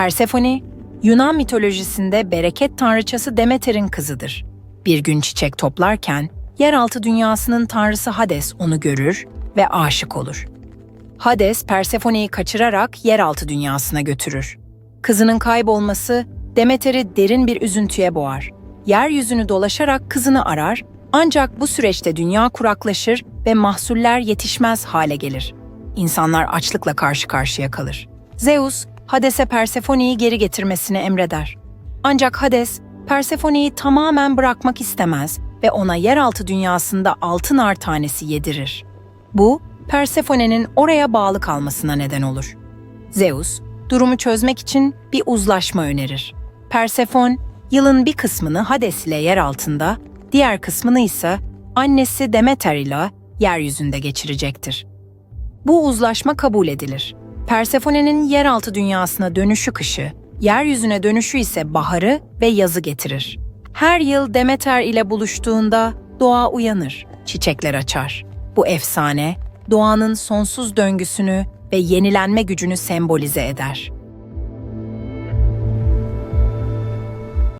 Persefone, Yunan mitolojisinde bereket tanrıçası Demeter'in kızıdır. Bir gün çiçek toplarken yeraltı dünyasının tanrısı Hades onu görür ve aşık olur. Hades, Persefone'yi kaçırarak yeraltı dünyasına götürür. Kızının kaybolması Demeter'i derin bir üzüntüye boğar. Yeryüzünü dolaşarak kızını arar ancak bu süreçte dünya kuraklaşır ve mahsuller yetişmez hale gelir. İnsanlar açlıkla karşı karşıya kalır. Zeus, Hades'e Persefone'yi geri getirmesini emreder. Ancak Hades, Persefone'yi tamamen bırakmak istemez ve ona yeraltı dünyasında altın ar tanesi yedirir. Bu, Persefone'nin oraya bağlı kalmasına neden olur. Zeus, durumu çözmek için bir uzlaşma önerir. Persefon, yılın bir kısmını Hades ile yer altında, diğer kısmını ise annesi Demeter ile yeryüzünde geçirecektir. Bu uzlaşma kabul edilir. Persefone'nin yeraltı dünyasına dönüşü kışı, yeryüzüne dönüşü ise baharı ve yazı getirir. Her yıl Demeter ile buluştuğunda doğa uyanır, çiçekler açar. Bu efsane, doğanın sonsuz döngüsünü ve yenilenme gücünü sembolize eder.